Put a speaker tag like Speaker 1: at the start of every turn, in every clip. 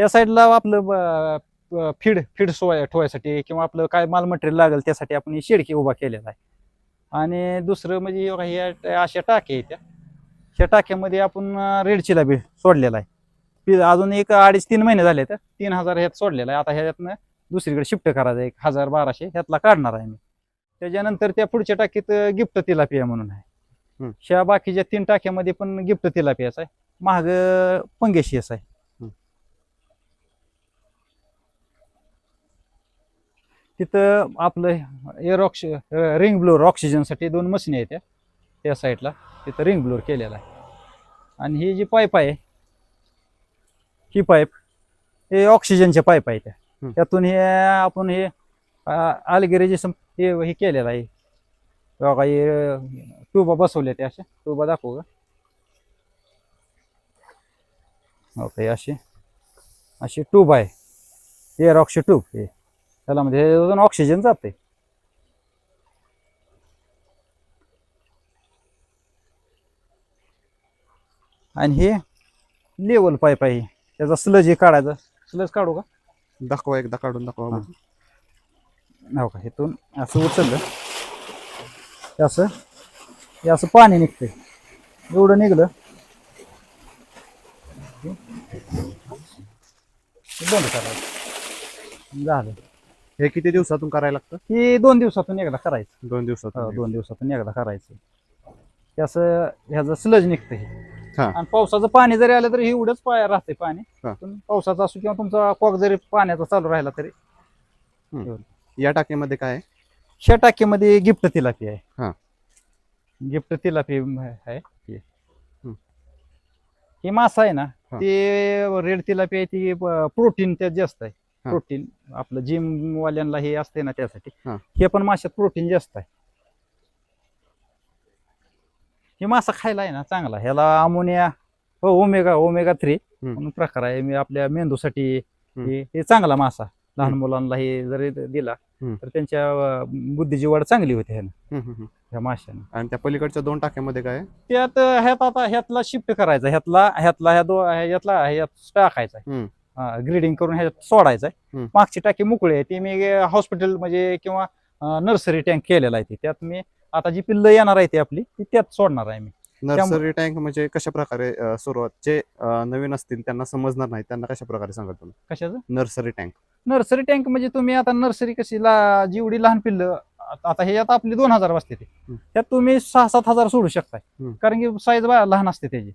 Speaker 1: या साईडला आपलं फीड फीड सोय ठेवायसाठी किंवा आपलं काय माल मटेरियल लागेल त्यासाठी आपण ही शेडकी उभा केलेला आहे. आणि दुसरं म्हणजे ह्या अशा टाक्या आहेत त्या. ह्या टाक्यामध्ये आपण रेड चिलाबी सोडलेला आहे. अजून एक अडीच तीन महिने झाले तर तीन हजार ह्यात सोडलेला आहे. आता ह्याच्यातनं दुसरीकडे शिफ्ट करायचं एक हजार बाराशे ह्यातला काढणार आहे मी. त्याच्यानंतर त्या पुढच्या टाकीत गिफ्ट तिलापिया म्हणून आहे. ह्या बाकीच्या तीन टाक्यामध्ये पण गिफ्ट तिलापियाच आहे. महाग पंगेशियस आहे. तिथं आपलं एअर ऑक्स रिंग ब्लोअर ऑक्सिजनसाठी दोन मशीन आहेत त्या त्या साईडला तिथं रिंग ब्लोअर केलेला आहे. आणि ही जी पाईप आहे ही पाईप हे ऑक्सिजनच्या पाईप आहे त्या. त्यातून हे आपण हे अलगिरी हे हे केलेलं आहे. बघा हे ट्यूबा बसवल्या त्या अशा. ट्यूबा दाखवू का? ओके अशी अशी ट्यूब आहे. एअर ऑक्सी ट्यूब हे त्याला म्हणजे ह्याच्यातून ऑक्सिजन जाते आणि हे लेवल पाईप आहे त्याचा स्लज हे काढायचा. स्लज काढू का?
Speaker 2: दाखवा एकदा काढून दाखवा
Speaker 1: हा. हो का? इथून असं उचललं. हे असं हे असं पाणी निघतंय. एवढं निघलं. हे बंद करायचं. झालं.
Speaker 2: हे किती दिवसातून करायला लागतं
Speaker 1: हे दोन दिवसातून एकदा करायचं
Speaker 2: दोन
Speaker 1: हो,
Speaker 2: दिवसातून
Speaker 1: दोन दिवसातून एकदा करायचं हे असं ह्याचं स्लज निघतं हे
Speaker 2: हा.
Speaker 1: आणि पावसाचं पाणी जरी आलं तरी हे एवढंच पाय राहते पाणी
Speaker 2: हा.
Speaker 1: पण पावसाचा असो किंवा तुमचा कॉक जरी पाण्याचा चालू राहिला तरी
Speaker 2: या टाकीमध्ये काय आहे
Speaker 1: ह्या टाकीमध्ये गिफ्ट तिलापी
Speaker 2: हा.
Speaker 1: आहे गिफ्ट तिलापी आहे हे.
Speaker 2: हम्म.
Speaker 1: ही मासा आहे ना
Speaker 2: हा.
Speaker 1: ते रेड तिलापी आहे ती प्रोटीन त्यात जास्त आहे
Speaker 2: हा.
Speaker 1: प्रोटीन आपलं जिम वाल्यांना हे असते ना त्यासाठी
Speaker 2: हा.
Speaker 1: हे पण माशात प्रोटीन जास्त आहे हे मासा खायला आहे ना चांगला ह्याला अमोनिया हो ओमेगा ओमेगा थ्री
Speaker 2: हम्म.
Speaker 1: म्हणून प्रकार आहे मी आपल्या मेंदूसाठी
Speaker 2: हम्म.
Speaker 1: हे हे चांगला मासा लहान
Speaker 2: हम्म.
Speaker 1: मुलांना हे जरी दिला
Speaker 2: हम्म.
Speaker 1: तर त्यांच्या अं, बुद्धीची वाढ चांगली होते ह्यानं
Speaker 2: हम्म, हम्म, हम्म.
Speaker 1: ह्या माशानं
Speaker 2: आणि त्या पलीकडच्या दोन टाक्यामध्ये काय आहे
Speaker 1: त्यात ह्यात आता ह्यातला शिफ्ट करायचा ह्यातला ह्यातला ह्या दो ह्यातला ह्यात टाकायचा
Speaker 2: हम्म.
Speaker 1: ग्रीडिंग करून ह्याच्यात सोडायचा
Speaker 2: हम्म.
Speaker 1: मागची टाकी मोकळी आहे ती मी हॉस्पिटल म्हणजे किंवा नर्सरी टँक केलेला आहे ती. त्यात मी आता जी पिल्ल येणार आहे ती आपली ती त्यात सोडणार आहे मी.
Speaker 2: नर्सरी टँक म्हणजे कशा प्रकारे सुरुवात जे नवीन असतील त्यांना समजणार नाही त्यांना कशा प्रकारे सांगा तुम्ही?
Speaker 1: कशाचं?
Speaker 2: नर्सरी टँक
Speaker 1: नर्सरी टँक म्हणजे तुम्ही आता नर्सरी कशी ला जेवढी लहान पिल्लं आता- आता ह्यात आपली दोन हजार बसते ते. त्यात तुम्ही सहा सात हजार सोडू शकताय. कारण की साईज लहान असते त्याची.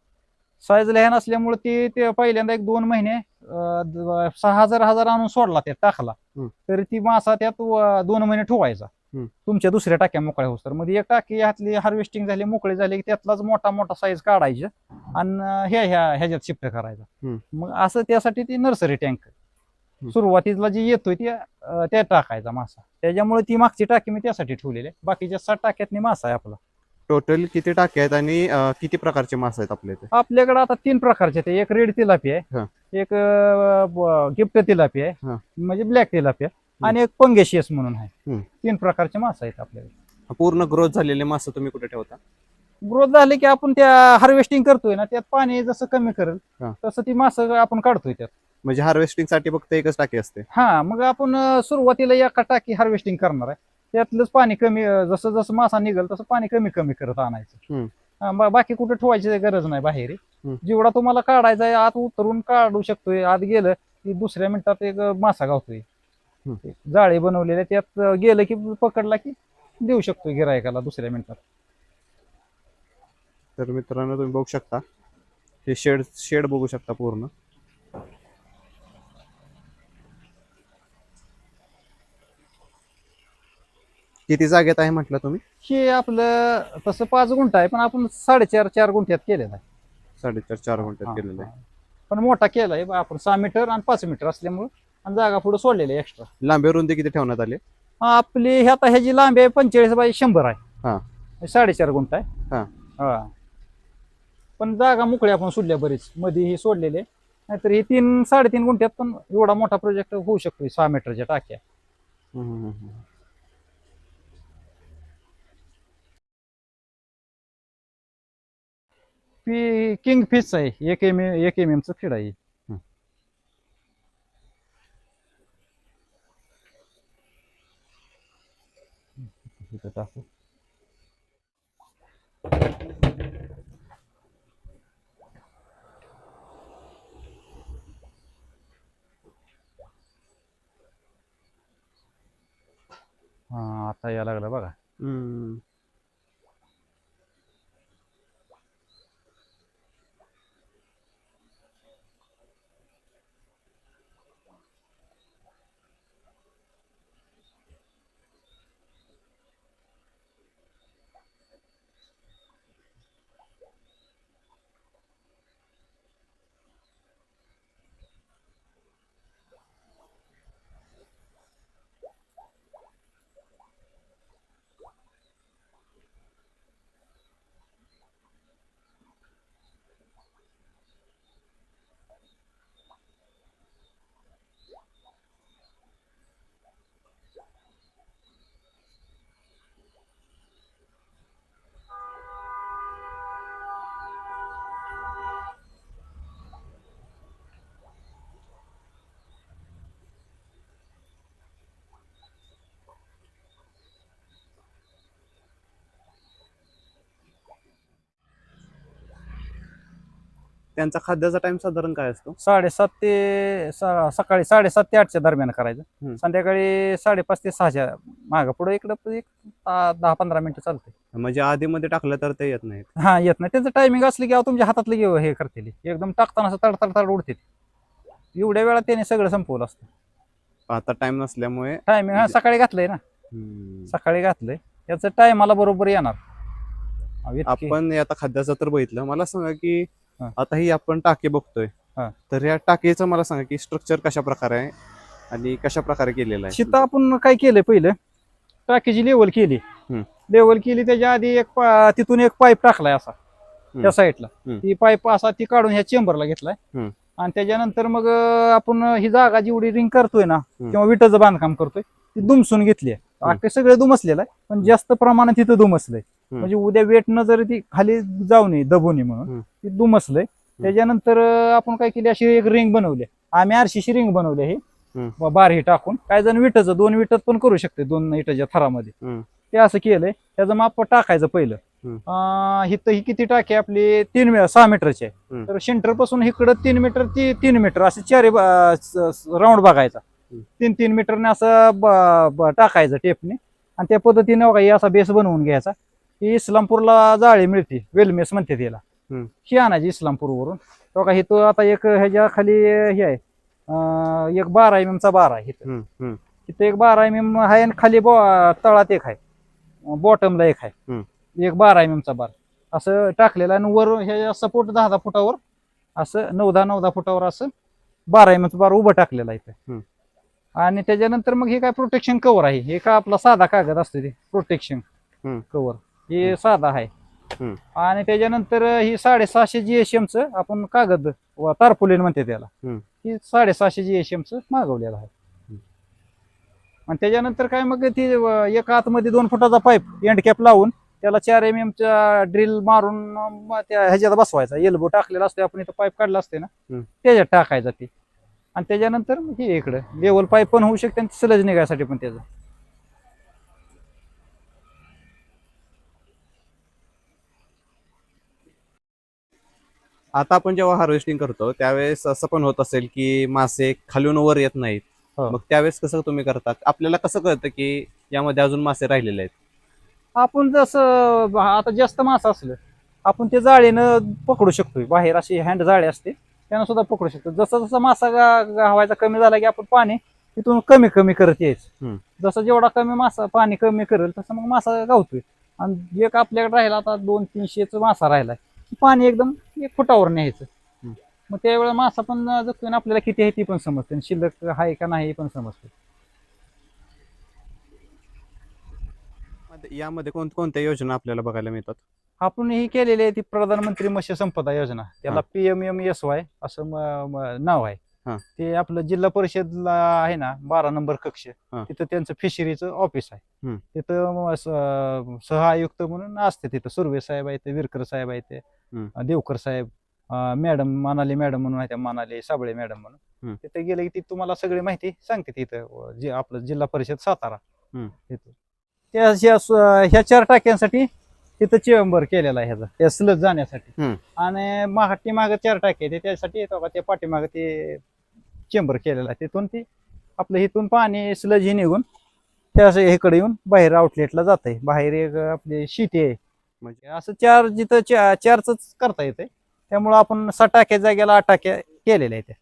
Speaker 1: साईज लहान असल्यामुळे ते ते पहिल्यांदा एक दोन महिने अं, सहा हजार हजार आणून सोडला त्यात टाकला
Speaker 2: हम्म.
Speaker 1: तरी ती मासा त्यात व- दोन महिने ठेवायचा
Speaker 2: हम्म.
Speaker 1: तुमच्या दुसऱ्या टाक्या मोकळ्या तर मध्ये एक टाकी ह्यातली हार्वेस्टिंग झाली मोकळी झाली की त्यातलाच मोठा मोठा साईज काढायचा आणि ह्या ह्या ह्याच्यात शिफ्ट करायचा
Speaker 2: हम्म.
Speaker 1: मग असं त्यासाठी ती नर्सरी टँक. सुरुवातीला जी येतोय ती अं, त्या टाकायचा मासा त्याच्यामुळे ती मागची टाकी मी त्यासाठी ठेवलेली आहे बाकीच्या सात टाक्यातनी मासा आहे आपला
Speaker 2: टोटल किती टाके आहेत आणि अं, किती प्रकारचे मासे आहेत आपल्या इथे?
Speaker 1: आपल्याकडे आता तीन प्रकारचे आहेत. एक रेड तिलापी
Speaker 2: हा.
Speaker 1: आहे एक गिफ्ट तिलापी
Speaker 2: हा.
Speaker 1: आहे म्हणजे ब्लॅक तिलापी आहे आणि एक पंगेशियस म्हणून आहे.
Speaker 2: हम्म.
Speaker 1: तीन प्रकारचे मासा आहेत आपल्याकडे.
Speaker 2: पूर्ण ग्रोथ झालेले मासे तुम्ही कुठे ठेवता?
Speaker 1: ग्रोथ झाले की आपण त्या हार्वेस्टिंग करतोय ना त्यात पाणी जसं कमी करेल
Speaker 2: हा.
Speaker 1: तसं ती मासं आपण काढतोय त्यात.
Speaker 2: म्हणजे हार्वेस्टिंगसाठी फक्त एकच टाकी असते.
Speaker 1: हा मग आपण अं, सुरुवातीला एका टाकी हार्वेस्टिंग करणार आहे. त्यातलंच पाणी कमी अं, जसं जसं मासा निघेल तसं पाणी कमी कमी करत आणायचं. हा, बा- बाकी कुठे ठेवायची गरज नाही बाहेर.
Speaker 2: हम्म.
Speaker 1: जेवढा तुम्हाला काढायचा आहे आत उतरून काढू शकतोय. आत गेलं की दुसऱ्या मिनिटात एक अं, मासा गावतोय.
Speaker 2: हम्म.
Speaker 1: जाळी बनवलेले त्यात अं, गेलं की पकडला की देऊ शकतोय गिरायकाला दुसऱ्या मिनिटात.
Speaker 2: तर मित्रांनो तुम्ही बघू शकता. हे शेड शेड बघू शकता पूर्ण. किती जागेत आहे म्हटलं तुम्ही?
Speaker 1: हे आपलं तसं पाच गुंठ आहे पण आपण साडेचार चार गुंठ्यात केलेलं आहे.
Speaker 2: साडेचार चार
Speaker 1: हा,
Speaker 2: केलेलं
Speaker 1: हा.
Speaker 2: आहे
Speaker 1: पण मोठा केलाय बा आपण सहा मीटर आणि पाच मीटर असल्यामुळे आणि जागा पुढे सोडलेली एक्स्ट्रा
Speaker 2: लांबी रुंदी किती ठेवण्यात आली?
Speaker 1: आपली ह्या आता ह्याची लांबी आहे पंचेचाळीस बाय शंभर
Speaker 2: हा.
Speaker 1: आहे साडेचार गुंठ आहे.
Speaker 2: हा.
Speaker 1: हा. पण जागा मोकळी आपण सोडल्या बरीच. मध्ये ही सोडलेले. नाहीतर ही तीन साडेतीन गुंठ्यात पण एवढा मोठा प्रोजेक्ट होऊ शकतो सहा मीटरच्या टाक्या.
Speaker 2: हम्म, हम्म, हम्म.
Speaker 1: पी किंग फिश आहे. एक एम एक एम एमचं फीड आहे. हा. आता या लागलं बघा.
Speaker 2: त्यांचा खाद्याचा टाइम साधारण काय असतो?
Speaker 1: साडेसात ते सा- सकाळी साडेसात ते आठच्या दरम्यान करायचं. संध्याकाळी साडेपाच ते सहाच्या मागं पुढे इकडं एक दहा दहा पंधरा मिनिटं चालते
Speaker 2: म्हणजे आधीमध्ये टाकलं तर ते येत नाहीत.
Speaker 1: हा येत नाही. त्याचं टायमिंग असलं की अहो तुमच्या हातातलं घेऊ हे करतील. एकदम टाकताना असं तड तड तड उडते एवढ्या वेळा त्याने सगळं संपवलं असतं.
Speaker 2: आता टाइम नसल्यामुळे
Speaker 1: टायमिंग हा सकाळी घातलंय ना.
Speaker 2: हम्म.
Speaker 1: सकाळी घातलंय. याचं टायमाला बरोबर येणार. अहो, इतकी-
Speaker 2: आपण हे आता खाद्याचं तर बघितलं. मला सांगा की. आता ही आपण टाके बघतोय.
Speaker 1: हा.
Speaker 2: तर या टाकीचं मला सांगा की स्ट्रक्चर कशा प्रकारे आहे आणि कशा प्रकारे केलेलं आहे?
Speaker 1: शिता आपण काय केलंय पहिलं? टाकीची लेवल केली. लेवल केली त्याच्या आधी एक तिथून एक पाईप टाकलाय असा. त्या साईडला. ती पाईप असा ती काढून ह्या चेंबरला घेतलाय. आणि त्याच्यानंतर मग आपण ही जागा जेवढी रिंग करतोय ना किंवा विटाचं बांधकाम करतोय ती दुमसून घेतली आहे. सगळे दुमसलेलं आहे पण जास्त प्रमाणात तिथं दुमसलंय. म्हणजे उद्या वेटनं जर ती खाली जाऊ नये दबू नये म्हणून. ती दुमसलंय. त्याच्यानंतर आपण काय केली अशी एक रिंग बनवली. आम्ही आरशीची रिंग बनवली हे. बार हे टाकून. काय जण विटाचं दोन विटत पण करू शकते दोन विटाच्या थरामध्ये. ते असं केलंय. त्याचं माप टाकायचं पहिलं. हिथं ही किती टाकी? आपली तीन मे- सहा मीटरची आहे. तर सेंटरपासून इकडं तीन मीटर ती तीन मीटर. असे चार राऊंड बघायचा. तीन तीन मीटरने असं टाकायचं टेपने. आणि त्या पद्धतीने बघा असा बेस बनवून घ्यायचा. ही इस्लामपूरला जाळी मिळते वेलमेस म्हणते त्याला.
Speaker 2: हम्म.
Speaker 1: ही आणायची इस्लामपूरवरून. बघा हे तो आता एक ह्याच्या खाली हे आहे अं, एक बारा एम चा बार आहे इथं एक बारा एम एम आहे आणि खाली बॉ- तळात एक आहे. बॉटमला एक आहे. एक बारा एम चा बार. असं टाकलेलं आणि वर हे सपोर्ट दहा दहा फुटावर असं नऊ दहा नऊ दहा फुटावर असं बारा एम बार उभं टाकलेलं आहे
Speaker 2: हम्म.
Speaker 1: इथे आणि त्याच्यानंतर मग हे काय प्रोटेक्शन कव्हर आहे. हे का आपला साधा कागद असतो ते प्रोटेक्शन
Speaker 2: हम्म.
Speaker 1: कव्हर हे साधा आहे.
Speaker 2: हम्म.
Speaker 1: आणि त्याच्यानंतर ही साडेसहाशे जीएसएम च आपण कागद व तारपुलीन म्हणते त्याला.
Speaker 2: हम्म.
Speaker 1: ही साडेसहाशे जीएसएम च मागवलेलं आहे. आणि त्याच्यानंतर काय मग ती व- एक आतमध्ये दोन फुटाचा पाईप एंड कॅप लावून त्याला चार एम चा ड्रिल मारून मग त्या ह्याच्यात बसवायचा. एल्बो टाकलेला असतो आपण इथं पाईप काढला असते ना.
Speaker 2: हम्म.
Speaker 1: त्याच्यात टाकायचा ते. आणि त्याच्यानंतर मग हे इकडं. लेवल पाईप पण होऊ शकते आणि सलज निघायसाठी पण त्याचं.
Speaker 2: आता आपण जेव्हा हार्वेस्टिंग करतो त्यावेळेस असं पण होत असेल की मासे खालून वर येत नाहीत.
Speaker 1: हो.
Speaker 2: मग त्यावेळेस कसं तुम्ही करता? आपल्याला कसं कळतं की यामध्ये अजून मासे राहिलेले आहेत?
Speaker 1: आपण जसं ब- आता जास्त मासा असलं आपण ते जाळीनं पकडू शकतोय. बाहेर अशी हँड जाळी असते त्यानं सुद्धा पकडू शकतो. जसं जसं मासा गा- गावायचा कमी झाला की आपण पाणी तिथून कमी कमी करत यायचं.
Speaker 2: हम्म.
Speaker 1: जसं जेवढा कमी मासा पाणी कमी करेल तसं मग मासा गावतोय. आणि एक आपल्याकडे राहिला आता दोन तीनशेच मासा राहिलाय. पाणी एकदम एक फुटावर न्यायचं. मग त्यावेळेला मासा पण जगतोय आणि आपल्याला किती आहे ती पण समजते शिल्लक आहे का नाही हे पण समजते
Speaker 2: मध्ये- यामध्ये कोण कोणत्या योजना आपल्याला बघायला मिळतात
Speaker 1: आपण ही केलेली आहे ती प्रधानमंत्री मत्स्य संपदा योजना त्याला
Speaker 2: हा.
Speaker 1: P M M S Y असं नाव आहे. ते आपलं जिल्हा परिषदला आहे ना बारा नंबर कक्ष. तिथं त्यांचं फिशरीचं ऑफिस आहे. तिथं म- स- सहायुक्त म्हणून असते तिथं सुर्वे साहेब आहे ते विरकर साहेब आहे ते
Speaker 2: हम्म.
Speaker 1: देवकर साहेब मॅडम मानाली मॅडम म्हणून आहे त्या मानाली साबळे मॅडम म्हणून
Speaker 2: हम्म.
Speaker 1: तिथे गेले की ती तुम्हाला सगळी माहिती सांगते तिथं जे आपलं जिल्हा परिषद सातारा
Speaker 2: हम्म.
Speaker 1: तिथं त्या ह्या स- ह्या चार टाक्यांसाठी तिथं चेंबर केलेला आहे ह्याचा त्या सलग जाण्यासाठी
Speaker 2: हम्म.
Speaker 1: आणि मागटी माग चार टाके आहेत त्यासाठी येतो का त्या पाठीमाग ते चेंबर केलेला आहे तिथून ते आपलं इथून पाणी सलज हे निघून त्या असं इकडे येऊन बाहेर आउटलेटला जात आहे बाहेर एक आपली शिटी आहे म्हणजे असं चार जिथं चार चारच करता येते त्यामुळं आपण सहा टाक्या जागेला आठ टाक्या केलेल्या आहेत.